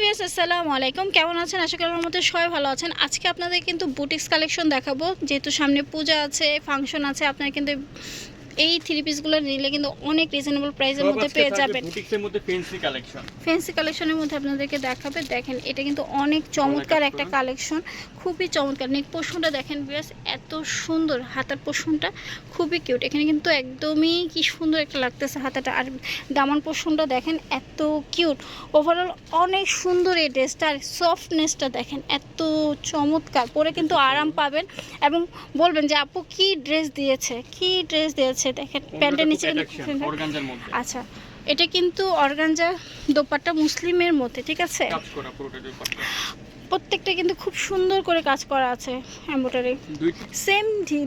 ভিয়াস আসসালামু আলাইকুম। কেমন আছেন? আশা করি আমার মধ্যে সবাই ভালো আছেন। আজকে আপনাদের কিন্তু বুটিক্স কালেকশন দেখাবো। যেহেতু সামনে পূজা আছে, ফাংশন আছে, আপনারা কিন্তু এই থ্রি পিসগুলো নিলে কিন্তু অনেক রিজনেবল প্রাইসের মধ্যে পেয়ে যাবেন। বুটিক্সের মধ্যে ফেন্সি কালেকশন ফ্যান্সি কালেকশনের মধ্যে আপনাদেরকে দেখাবে। দেখেন এটা কিন্তু অনেক চমৎকার একটা কালেকশন খুবই চমৎকার। নেক পোষণটা দেখেন বিয়াস এত সুন্দর হাতার পোষণটা খুবই কিউট এখানে কিন্তু একদমই কি সুন্দর একটা লাগতেছে হাতাটা। আর দামান পোষণটা দেখেন এত কিউট ওভারঅল অনেক সুন্দর এই ড্রেসটা আর সফটনেসটা দেখেন এত চমৎকার। পরে কিন্তু আরাম পাবেন। এবং বলবেন যে আপু কি ড্রেস দিয়েছে? কি ড্রেস দিয়েছে? দেখেন প্যান্টের নিচে আচ্ছা এটা কিন্তু অর্গানজা দোপাট্টা মুসলিমের মধ্যে ঠিক আছে? প্রত্যেকটা কিন্তু খুব সুন্দর করে কাজ করা আছে দুইটা সেম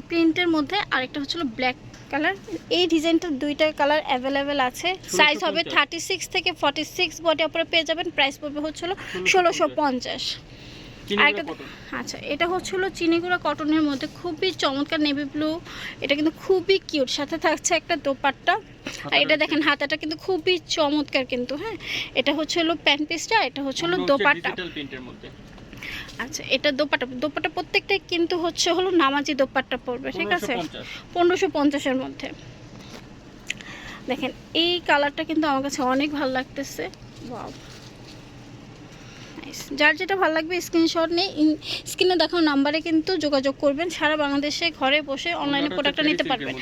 প্রিন্টের মধ্যে আরেকটা হচ্ছিল ব্ল্যাক কালার এই ডিজাইনটার দুইটা কালার অ্যাভেলেবেল আছে। সাইজ হবে থার্টি সিক্স থেকে ফর্টি সিক্স বডি আপনারা পেয়ে যাবেন। প্রাইস পড়বে হচ্ছিল ষোলোশো পঞ্চাশ। আরেকটা আচ্ছা এটা হচ্ছিল চিনিগুড়া কটনের মধ্যে। খুবই চমৎকার নেভি ব্লু এটা কিন্তু খুবই কিউট সাথে থাকছে একটা দোপাট্টা। আর এটা দেখেন হাতাটা কিন্তু খুবই চমৎকার কিন্তু হ্যাঁ? এটা হচ্ছে হলো প্যান্ট পিসটা এটা হচ্ছে হলো দোপাট্টা আচ্ছা এটা দোপাট্টা। দোপাট্টা প্রত্যেকটাই কিন্তু হচ্ছে হলো নামাজি দোপাট্টা পড়বে ঠিক আছে? পনেরোশো পঞ্চাশের মধ্যে। দেখেন এই কালারটা কিন্তু আমার কাছে অনেক ভালো লাগতেছে। ওয়াও যার যেটা ভালো লাগবে স্ক্রিনশট নিয়ে স্ক্রিনে দেখানো নাম্বারে কিন্তু যোগাযোগ করবেন। সারা বাংলাদেশে ঘরে বসে অনলাইনে প্রোডাক্টটা নিতে পারবেন।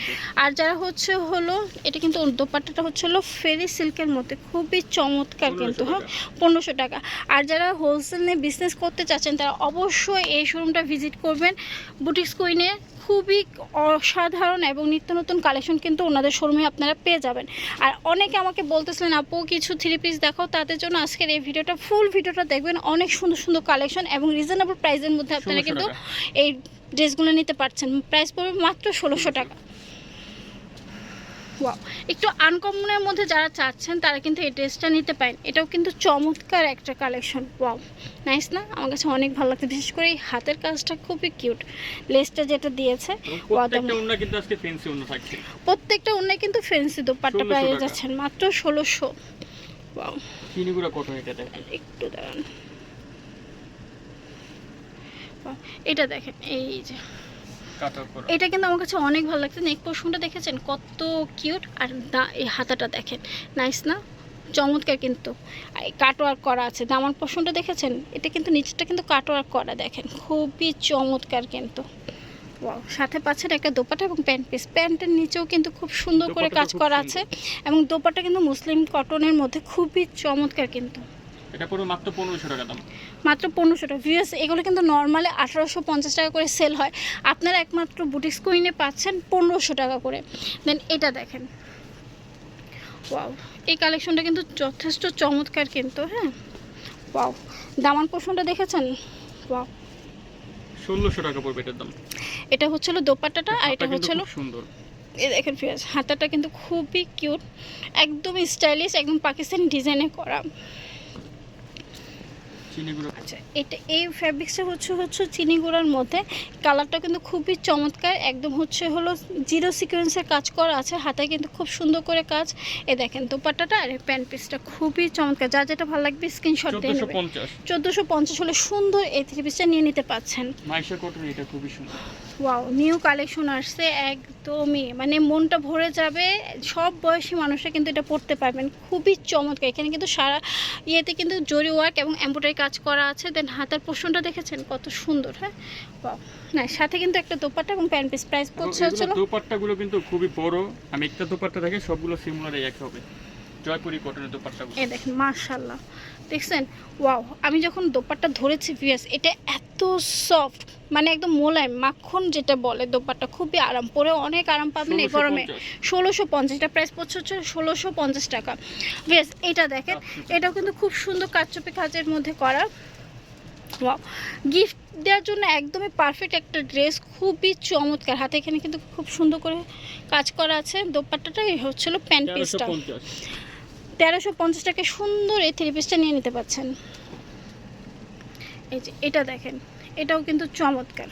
আর যারা হচ্ছে হলো এটা কিন্তু দোপাট্টাটা হচ্ছে হলো ফেরি সিল্কের মধ্যে। খুবই চমৎকার কিন্তু হ্যাঁ? পনেরোশো টাকা। আর যারা হোলসেল নিয়ে বিজনেস করতে চাচ্ছেন তারা অবশ্যই এই শোরুমটা ভিজিট করবেন। বুটিক্স কুইনে খুবই অসাধারণ এবং নিত্য নতুন কালেকশন কিন্তু ওনাদের শোরুমে আপনারা পেয়ে যাবেন। আর অনেকে আমাকে বলতেছিলেন আপু কিছু থ্রি পিস দেখো তাদের জন্য আজকের এই ভিডিওটা ফুল ভিডিওটা দেখবেন। অনেক সুন্দর সুন্দর কালেকশন এবং রিজনেবল প্রাইসের মধ্যে আপনারা কিন্তু এই ড্রেসগুলো নিতে পারছেন। প্রাইস পড়বে মাত্র ষোলোশো টাকা। ওয়াও একটু আনকমনের মধ্যে যারা চাচ্ছেন তারা কিন্তু এই ড্রেসটা নিতে পারেন। এটাও কিন্তু চমৎকার একটা কালেকশন ওয়াও নাইস না? আমার কাছে অনেক ভালো লাগছে। বিশেষ করে এই হাতের কাজটা খুবই কিউট লেসটা যেটা দিয়েছে প্রত্যেকটা ওন্না কিন্তু ফেন্সি দোপাট্টা 1600 পেয়ে যাচ্ছেন। মাত্র ষোলোশো। ওয়াও কটন এটা দেখেন। একটু দাঁড়ান। এটা দেখেন এই যে। এটা কিন্তু আমার কাছে অনেক ভালো লাগছে। নেক পোর্শনটা দেখেছেন? কত কিউট। আর দা- এই হাতাটা দেখেন। নাইস না? চমৎকার কিন্তু। কাটওয়ার্ক করা আছে। দামার পোর্শনটা দেখেছেন? এটা কিন্তু নিচেরটা কিন্তু কাটওয়ার্ক করা দেখেন। খুবই চমৎকার কিন্তু। সাথে পাচ্ছেন একটা দোপাটা এবং প্যান্ট পিস। প্যান্টের নিচেও কিন্তু খুব সুন্দর করে কাজ করা আছে। এবং দোপাটা কিন্তু মুসলিম কটনের মধ্যে খুবই চমৎকার কিন্তু। এটা পুরো মাত্র পনেরোশো টাকা দাম। মাত্র পনেরোশো টাকা। ভিউয়ার্স এগুলো কিন্তু নর্মালি আঠারোশো পঞ্চাশ টাকা করে সেল হয়। আপনারা একমাত্র বুটিক্স কুইনে পাচ্ছেন পনেরোশো টাকা করে। দেন এটা দেখেন। ওয়াও এই কালেকশনটা কিন্তু যথেষ্ট চমৎকার কিন্তু হ্যাঁ? ওয়াও দামান পোষণটা দেখেছেন? ওয়াও ষোলোশো টাকা পড়বে এটার দাম। এটা হচ্ছিল দোপাট্টাটা আর এটা হচ্ছিল সুন্দর। এই দেখেন ফিয়াজ হাতাটা কিন্তু খুবই কিউট একদম স্টাইলিশ একদম পাকিস্তানি ডিজাইনে করা। আচ্ছা এটা এই ফ্যাব্রিক্সটা হচ্ছে হচ্ছে চিনি গুঁড়ার মধ্যে। কালারটা কিন্তু খুবই চমৎকার। একদম হচ্ছে হলো জিরো সিকোয়েন্সের কাজ করা আছে। হাতায় কিন্তু খুব সুন্দর করে কাজ। এ দেখেন দোপাট্টাটা আর প্যান্ট পিসটা খুবই চমৎকার। যা যেটা ভালো লাগবে স্ক্রিনশট দিয়ে নেবেন। চোদ্দোশো পঞ্চাশ। হলে সুন্দর এই থ্রি পিসটা নিয়ে নিতে পাচ্ছেন মাইশা কটন এটা খুবই সুন্দর। ওয়াও নিউ কালেকশন আসছে একদমই। মানে মনটা ভরে যাবে সব বয়সী মানুষরা কিন্তু এটা পড়তে পারবেন। খুবই চমৎকার। এখানে কিন্তু সারা ইয়েতে কিন্তু জরি ওয়ার্ক এবং এম্ব্রয়ডারি কাজ করা আছে। দেন হাতার পোষণটা দেখেছেন? কত সুন্দর হ্যাঁ? ওয়াও না সাথে কিন্তু একটা দোপাট্টা এবং প্যান্ট পিস প্রাইস পড়ছে হচ্ছিল দোপাট্টাগুলো কিন্তু খুবই বড়। আমি একটা দোপাট্টা দেখে সবগুলো সিমিলার এক হবে। জয়পুরি কটনের দোপাট্টাগুলো এ দেখেন মার্শাল্লাহ দেখছেন? ওয়াও আমি যখন দোপাট্টা ধরেছি ভিএস এটা এত সফট মানে একদম মোলায়েম মাখন যেটা বলে দোপাট্টা খুবই আরাম। পরে অনেক আরাম পাবেন এই গরমে। ষোলোশো পঞ্চাশ এটা প্রাইস পড়ছে হচ্ছে ষোলোশো পঞ্চাশ টাকা। বেশ এটা দেখেন এটাও কিন্তু খুব সুন্দর কাচচুপি কাজের মধ্যে করা। ওয়াও গিফট দেওয়ার জন্য একদমই পারফেক্ট একটা ড্রেস খুবই চমৎকার। হাতে এখানে কিন্তু খুব সুন্দর করে কাজ করা আছে। দোপাট্টাটা এই হচ্ছিল প্যান্ট পিসটা তেরোশো পঞ্চাশ টাকায় সুন্দর এই থ্রি পিসটা নিয়ে নিতে পারছেন। এই যে এটা দেখেন এটাও কিন্তু চমৎকার।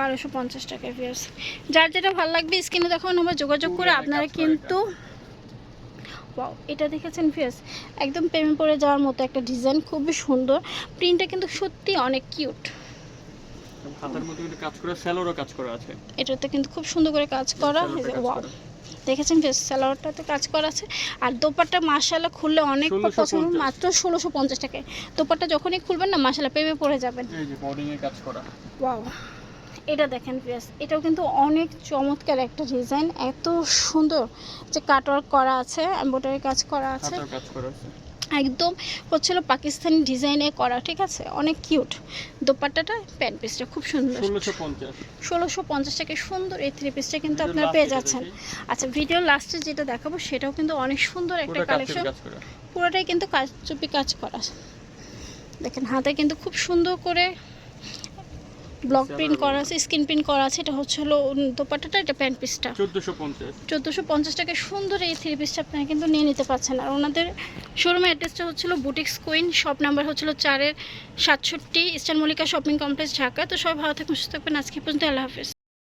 বারোশো পঞ্চাশ। টাকা ভিউয়ার্স যার যেটা ভালো লাগবে স্ক্রিনে দেখুন আমরা যোগাযোগ করে আপনারা কিন্তু ওয়াও এটা দেখেছেন ফেস একদম প্রেমে পড়ে যাওয়ার মতো একটা ডিজাইন খুবই সুন্দর। প্রিন্টটা কিন্তু সত্যি অনেক কিউট হাতের মধ্যে কিন্তু কাজ করা স্যালোরও কাজ করা আছে। এটাতে কিন্তু খুব সুন্দর করে কাজ করা ওয়াও। দেখেছেন ফেস স্যালোয়ারটাতে কাজ করা আছে। আর দোপাট্টা মাসালা খুললে অনেক 1650 পছন্দ মাত্র ষোলোশো পঞ্চাশ টাকায়। দোপাট্টা যখনই খুলবেন না মাসালা প্রেমে পড়ে যাবেন। যে কাজ করা। ওয়াও। এটা দেখেন ফিয়াস এটাও কিন্তু অনেক চমৎকার একটা ডিজাইন। এত সুন্দর যে কাটওয়ার্ক করা আছে এমব্রয়ডারি কাজ করা আছে। কাজ করা আছে। একদম হচ্ছিল পাকিস্তানি ডিজাইনে করা ঠিক আছে? অনেক কিউট দোপাট্টাটা প্যান্ট পিসটা খুব সুন্দর। ষোলোশো পঞ্চাশ। টাকায় সুন্দর এই থ্রি পিসটা কিন্তু আপনারা পেয়ে যাচ্ছেন। আচ্ছা ভিডিও লাস্টে যেটা দেখাবো সেটাও কিন্তু অনেক সুন্দর একটা কালেকশন পুরোটাই কিন্তু কাজ চুপি কাজ করা। দেখেন হাতে কিন্তু খুব সুন্দর করে ব্লক প্রিন্ট করা আছে স্ক্রিন প্রিন্ট করা আছে এটা হচ্ছে হলো দোপাট্টাটা এটা প্যান্ট পিসটা। চোদ্দোশো পঞ্চাশ। চোদ্দোশো পঞ্চাশ টাকা সুন্দর এই থ্রি পিসটা আপনারা কিন্তু নিয়ে নিতে পারছেন। আর ওনাদের শোরুমের অ্যাড্রেসটা হচ্ছিল বুটিক্স কুইন শপ নাম্বার হচ্ছিল চারের সাতষট্টি Eastern Mallika shopping complex Dhaka. তো সবাই ভালো থাকুন সুস্থ থাকবেন আজকে পর্যন্ত আল্লাহ হাফেজ।